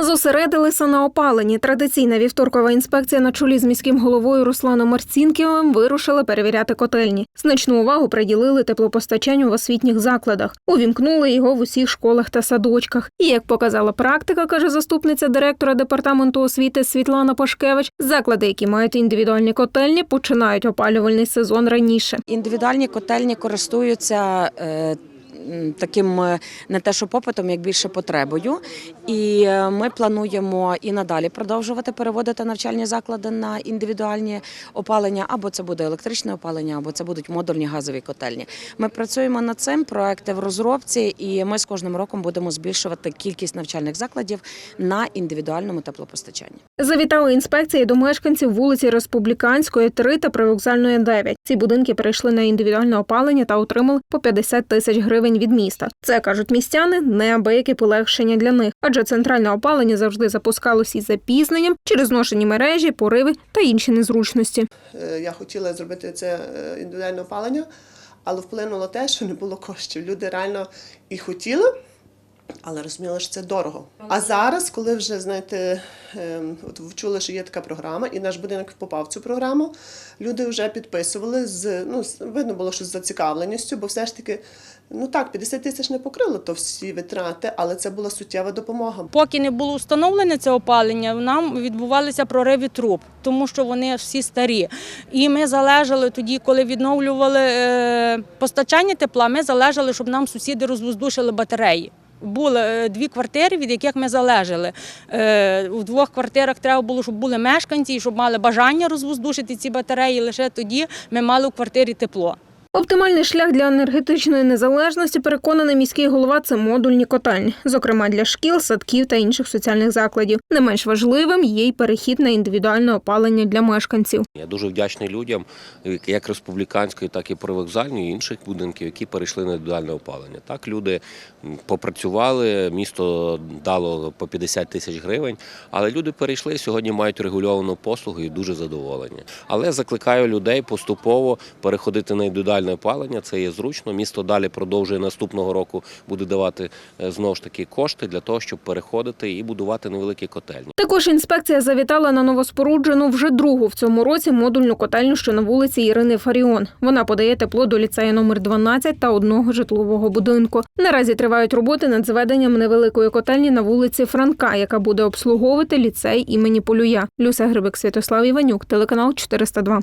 Зосередилися на опаленні. Традиційна вівторкова інспекція на чолі з міським головою Русланом Марцінківим вирушила перевіряти котельні. Значну увагу приділили теплопостачанню в освітніх закладах. Увімкнули його в усіх школах та садочках. І як показала практика, каже заступниця директора департаменту освіти Світлана Пашкевич, заклади, які мають індивідуальні котельні, починають опалювальний сезон раніше. Індивідуальні котельні користуються е, таким е, не те, що попитом, як більше потребою. І е, ми плануємо і надалі продовжувати переводити навчальні заклади на індивідуальні опалення, або це буде електричне опалення, або це будуть модульні газові котельні. Ми працюємо над цим. Проекти в розробці, і ми з кожним роком будемо збільшувати кількість навчальних закладів на індивідуальному теплопостачанні. Завітали інспекції до мешканців вулиці Республіканської, 3 та Привокзальної 9. Ці будинки перейшли на індивідуальне опалення та отримали по 50 тисяч гривень від міста. Це кажуть містяни, неабияке полегшення для них, адже центральне опалення завжди запускалось із запізненням через зношені мережі, пориви та інші незручності. Е, Я хотіла зробити це е, індивідуальне опалення, але вплинуло те, що не було коштів. Люди реально і хотіли, але розуміли, що це дорого. А зараз, коли вже знаєте, ем, от вчули, що є така програма, і наш будинок попав в цю програму, люди вже підписували з ну видно було, що з зацікавленістю, бо все ж таки, ну так, 50 тисяч не покрило то всі витрати, але це була суттєва допомога. Поки не було встановлене це опалення, нам відбувалися прориви труб, тому що вони всі старі. І ми залежали тоді, коли відновлювали е, постачання тепла, ми залежали, щоб нам сусіди розвоздушили батареї. Були е, дві квартири, від яких ми залежали. Е, У двох квартирах треба було, щоб були мешканці, і щоб мали бажання розвоздушити ці батареї. Лише тоді ми мали у квартирі тепло. Оптимальний шлях для енергетичної незалежності, переконаний міський голова, це модульні котельні, зокрема для шкіл, садків та інших соціальних закладів. Не менш важливим є й перехід на індивідуальне опалення для мешканців. Я дуже вдячний людям, як республіканської, так і привокзальної, і інших будинків, які перейшли на індивідуальне опалення. Так, люди попрацювали, місто дало по 50 тисяч гривень, але люди перейшли сьогодні мають регульовану послугу і дуже задоволені. Але закликаю людей поступово переходити на індивідуальне опалення. Це є зручно. Місто далі продовжує наступного року буде давати е, знову ж таки кошти для того, щоб переходити і будувати невеликі котельні. Також інспекція завітала на новоспоруджену вже другу в цьому році модульну котельню, що на вулиці Ірини Фаріон. Вона подає тепло до ліцею номер 12 та одного житлового будинку. Наразі тривають роботи над зведенням невеликої котельні на вулиці Франка, яка буде обслуговувати ліцей імені Полюя. Люся Грибик, Святослав Іванюк, телеканал 402.